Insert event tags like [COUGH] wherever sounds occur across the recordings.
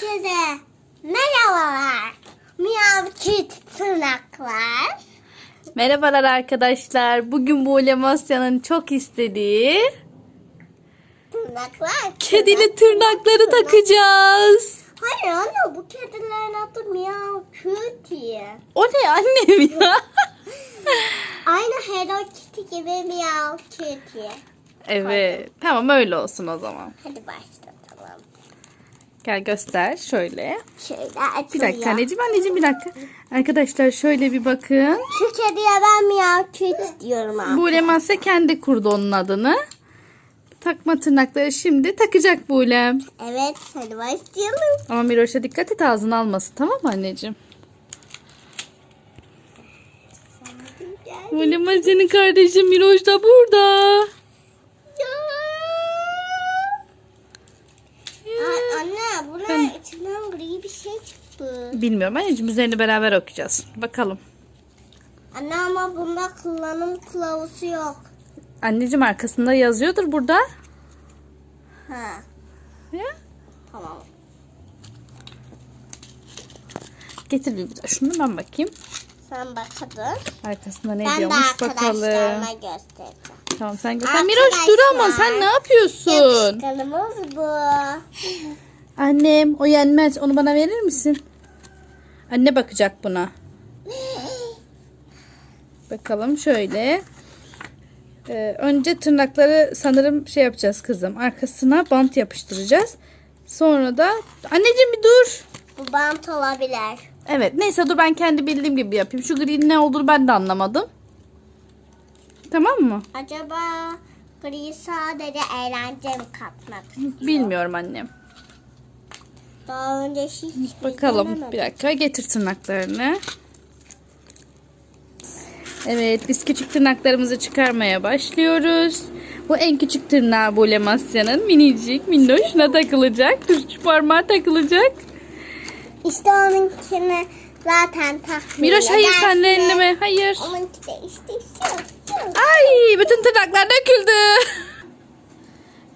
Herkese merhabalar. Miyav Kit tırnaklar. Merhabalar arkadaşlar. Bugün bu Lemasya'nın çok istediği Tırnaklar. kedili tırnakları takacağız. Hayır anne bu kedilerin adı Miyav Kitty. O ne annem ya? [LAUGHS] Aynı Hello Kitty gibi Miyav Kitty. evet. Tamam öyle olsun o zaman. Hadi başlatalım. Gel göster şöyle. Şöyle açılıyor. Bir dakika anneciğim anneciğim bir dakika. Arkadaşlar şöyle bir bakın. Şu kediye ben Miyav Kitty diyorum abi. Bu Lemasya kendi kurdu onun adını. Takma tırnakları şimdi takacak Bulem. Evet hadi başlayalım. Ama Miroş'a dikkat et ağzını almasın tamam mı anneciğim? Bu Lemasya'nın kardeşi Miroş da burada. Ay, anne bu ne? İçinden gri bir çıktı. Bilmiyorum anneciğim üzerini beraber okuyacağız. Bakalım. Anne ama bunda kullanım kılavuzu yok. Anneciğim arkasında yazıyordur burada. Ha Ya. tamam. Getir bir de şunu ben bakayım. Sen bak hadi. Arkasında ne Ben de diyormuş bakalım. arkadaşlarıma göstereceğim. Tamam sen göster. Miroş dur ama sen ne yapıyorsun? Yapışkanımız bu. Annem o yenmez. Onu bana verir misin? Anne bakacak buna. Bakalım şöyle. Ee, önce tırnakları sanırım şey yapacağız kızım. Arkasına bant yapıştıracağız. Sonra da anneciğim bir dur. Bu bant olabilir. Evet neyse dur ben kendi bildiğim gibi yapayım. Şu green ne olduğunu ben de anlamadım. Tamam mı? Acaba gri sadece eğlence mi katmak? Bilmiyorum annem. Daha önce hiç Bakalım denemedim. bir dakika getir tırnaklarını. Evet biz küçük tırnaklarımızı çıkarmaya başlıyoruz. Bu en küçük tırnağı bu Lemasya'nın minicik minnoşuna takılacak. Dur şu parmağı takılacak. İşte onunkini zaten takmıyor. Miroş hayır sen de Dersine- elleme hayır. Onunki de işte şu. şu. Ay bütün tırnaklar döküldü.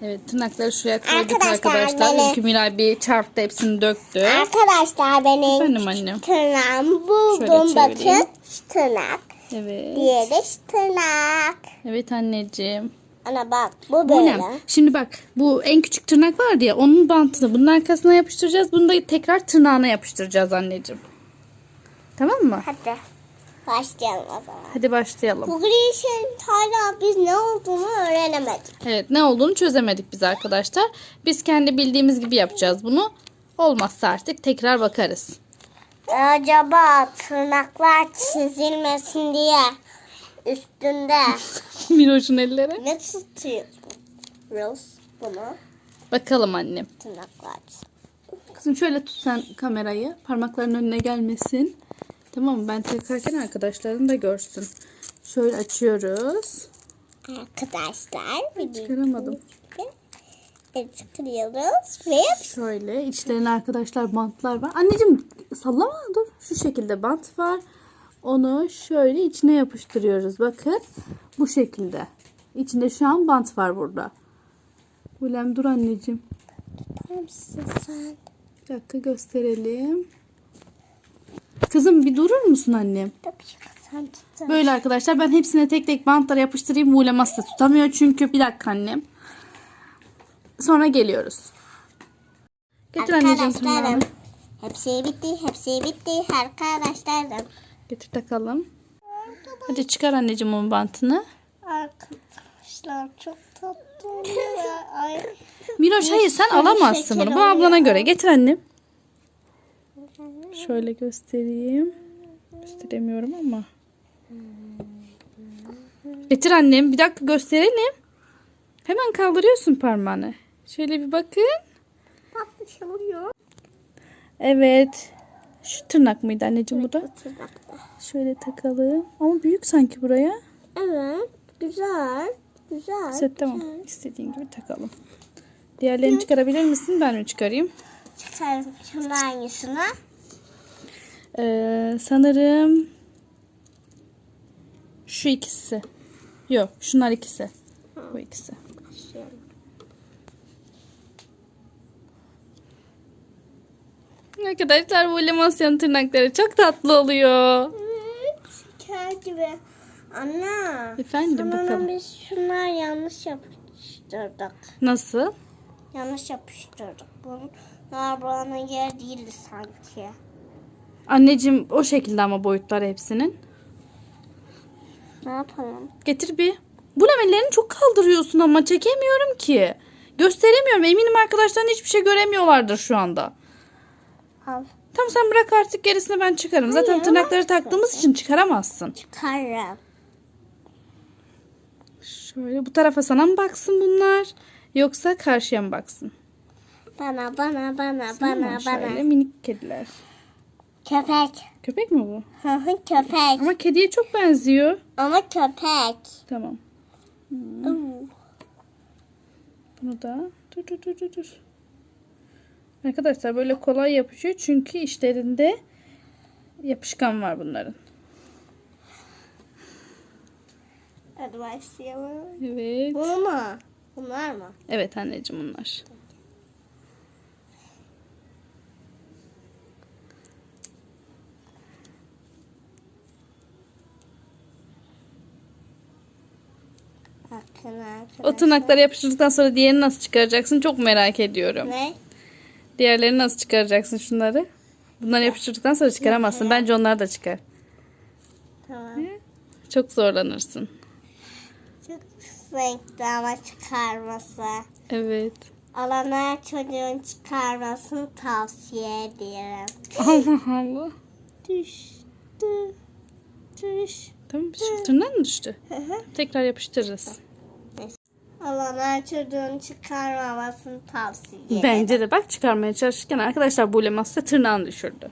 Evet tırnakları şuraya koyduk Arkadaşlar, arkadaşlar. beni- Ülkü Miray bir çarptı hepsini döktü. Arkadaşlar benim Efendim annem. tırnağımı buldum bakın. Tırnak. Evet. Diğeri tırnak. Evet anneciğim. Ana bak bu Bu böyle. ne? Şimdi bak bu en küçük tırnak vardı ya onun bantını bunun arkasına yapıştıracağız. Bunu da tekrar tırnağına yapıştıracağız anneciğim. Tamam mı? Hadi başlayalım o zaman. Hadi başlayalım. Bu gri şeyin hala biz ne olduğunu öğrenemedik. Evet ne olduğunu çözemedik biz arkadaşlar. Biz kendi bildiğimiz gibi yapacağız bunu. Olmazsa artık tekrar bakarız. Acaba tırnaklar çizilmesin diye üstünde [LAUGHS] Miroş'un elleri. ne tutuyoruz bunu? Bakalım annem. Tırnaklar. Kızım şöyle tut sen kamerayı. Parmakların önüne gelmesin. Tamam mı? Ben takarken arkadaşların da görsün. Şöyle açıyoruz. Arkadaşlar bir Çıkaramadım. Çıkarıyoruz ve Şöyle içlerine arkadaşlar bantlar var. Anneciğim sallama dur. Şu şekilde bant var. Onu şöyle içine yapıştırıyoruz. Bakın bu şekilde. İçinde şu an bant var burada. Bulem dur anneciğim. tutar mısın sen? Bir dakika gösterelim. Kızım bir durur musun annem? Tabii ki sen tutar. Böyle arkadaşlar ben hepsine tek tek bantlara yapıştırayım. Bulem asla tutamıyor çünkü. Bir dakika annem. Sonra geliyoruz. Getir anneciğim. Arkadaşlarım. Hepsi bitti, hepsi bitti arkadaşlarım. Getir takalım. Hadi çıkar anneciğim onun bantını. Arkadaşlar çok tatlı. Miroş hayır sen alamazsın bunu. Bu ablana göre. Getir annem. Şöyle göstereyim. Gösteremiyorum ama. Getir annem. Bir dakika gösterelim. Hemen kaldırıyorsun parmağını. Şöyle bir bakın. Tatlı şey oluyor. Evet. Şu tırnak mıydı anneciğim bu da? Tırnakta. Şöyle takalım. Ama büyük sanki buraya. Evet. Güzel. Güzel. Set tamam. İstediğin gibi takalım. Diğerlerini çıkarabilir misin? Ben mi çıkarayım? Çıkarım şunun hangisini? Ee, sanırım şu ikisi. Yok, şunlar ikisi. Bu ikisi. Arkadaşlar bu lemasyon tırnakları çok tatlı oluyor. Şeker gibi. Anne. Efendim Sonra bakalım. biz şunlar yanlış yapıştırdık. Nasıl? Yanlış yapıştırdık. Bunlar buranın yer değildi sanki. Anneciğim o şekilde ama boyutlar hepsinin. Ne yapalım? Getir bir. Bu lemelerini çok kaldırıyorsun ama çekemiyorum ki. Gösteremiyorum. Eminim arkadaşların hiçbir şey göremiyorlardır şu anda. Al. Tamam sen bırak artık gerisini ben çıkarım. Zaten Hayır, tırnakları ama- taktığımız için çıkaramazsın. Çıkarım. Şöyle bu tarafa sana mı baksın bunlar? Yoksa karşıya mı baksın? Bana bana bana Sana bana bana. minik kediler. Köpek. Köpek mi bu? Hı hı köpek. Ama kediye çok benziyor. Ama köpek. Tamam. Uuu. Bunu da dur dur dur dur dur. Arkadaşlar böyle kolay yapışıyor çünkü içlerinde yapışkan var bunların. Hadi başlayalım. Evet. Bunu mu? Bunlar mı? Evet anneciğim bunlar. Bakın arkadaşlar. O tırnakları yapıştırdıktan sonra diğerini nasıl çıkaracaksın çok merak ediyorum. Ne? Diğerlerini nasıl çıkaracaksın şunları? Bunları yapıştırdıktan sonra çıkaramazsın. Bence onlar da çıkar. Tamam. Çok zorlanırsın. Çok renkli ama çıkarması. Evet. Alana çocuğun çıkarmasını tavsiye ederim. Allah Allah. Düştü. Düş. Tamam şu tırnağın mı düştü? Tekrar yapıştırırız. Alana çocuğun çıkarmamasını tavsiye ederim. Bence de bak çıkarmaya çalışırken arkadaşlar bu leması tırnağını düşürdü.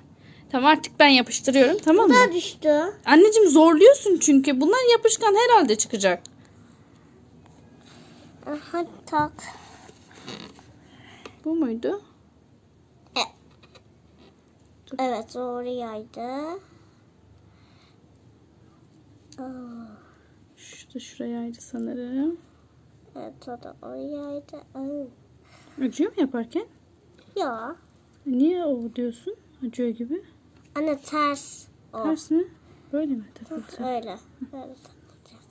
Tamam artık ben yapıştırıyorum tamam mı? Da düştü. Anneciğim zorluyorsun çünkü. Bunlar yapışkan herhalde çıkacak. Aha tak. Bu muydu? Evet orayaydı. Aa, Şu da şurayaydı sanırım. Evet o da orayaydı. Aa. Acıyor mu yaparken? Ya. Niye o diyorsun? Acıyor gibi. Anne ters. O. Ters mi? Böyle mi takılacak? Öyle. Öyle takılacak.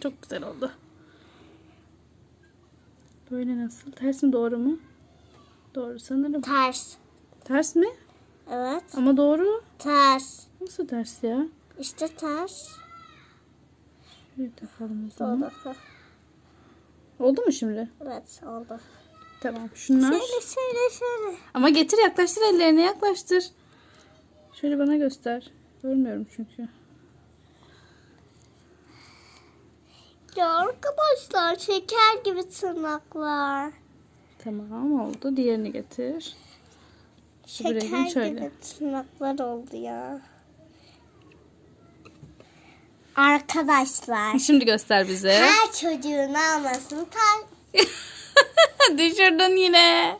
Çok güzel oldu. Böyle nasıl? Ters mi doğru mu? Doğru sanırım. Ters. Ters mi? Evet. Ama doğru. Ters. Nasıl ters ya? İşte ters. Şöyle takalım o zaman. Oldu. Oldu mu şimdi? Evet oldu. Tamam. Şunlar. Şöyle şöyle şöyle. Ama getir yaklaştır ellerini yaklaştır. Şöyle bana göster. Görmüyorum çünkü. Ya arkadaşlar şeker gibi tırnaklar. Tamam oldu. Diğerini getir. Şeker şöyle. gibi tırnaklar oldu ya. Arkadaşlar. Şimdi göster bize. Her çocuğun almasını ta- [LAUGHS] Düşürdün yine.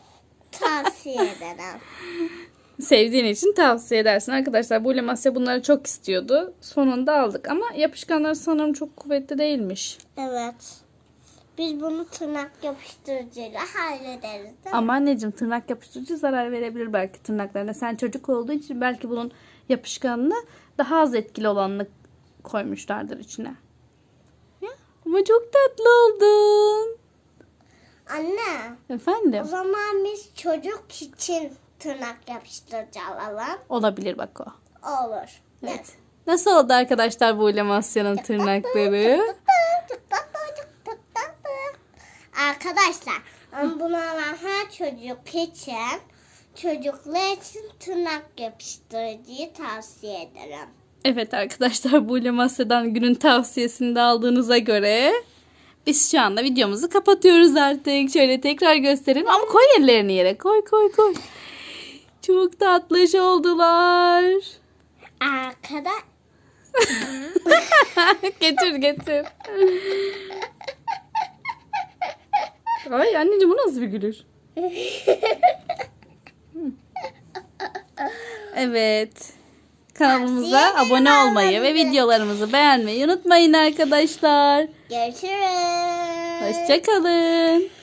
tavsiye [LAUGHS] ederim. Sevdiğin için tavsiye edersin. Arkadaşlar bu Lemasya bunları çok istiyordu. Sonunda aldık ama yapışkanları sanırım çok kuvvetli değilmiş. Evet. Biz bunu tırnak yapıştırıcıyla hallederiz değil mi? Ama anneciğim tırnak yapıştırıcı zarar verebilir belki tırnaklarına. Sen çocuk olduğu için belki bunun yapışkanını daha az etkili olanını koymuşlardır içine. Ya, ama çok tatlı oldun. Anne o Efendim? zaman biz çocuk için tırnak yapıştırıcı alalım. Olabilir bak o. Olur. Evet. Nasıl oldu arkadaşlar bu Lemasya'nın tırnakları? Arkadaşlar bunu alan her çocuk için çocuklar için tırnak yapıştırıcıyı tavsiye ederim. Evet arkadaşlar bu Lemasya'dan günün tavsiyesini de aldığınıza göre biz şu anda videomuzu kapatıyoruz artık. Şöyle tekrar gösterelim ama koy ellerini yere koy koy koy. Çok tatlış oldular. Arkada [LAUGHS] getir getir. Ay anneciğim bu nasıl bir gülüş? [LAUGHS] Evet. Kanalımıza abone olmayı ve videolarımızı beğenmeyi unutmayın arkadaşlar. görüşürüz. Hoşçakalın.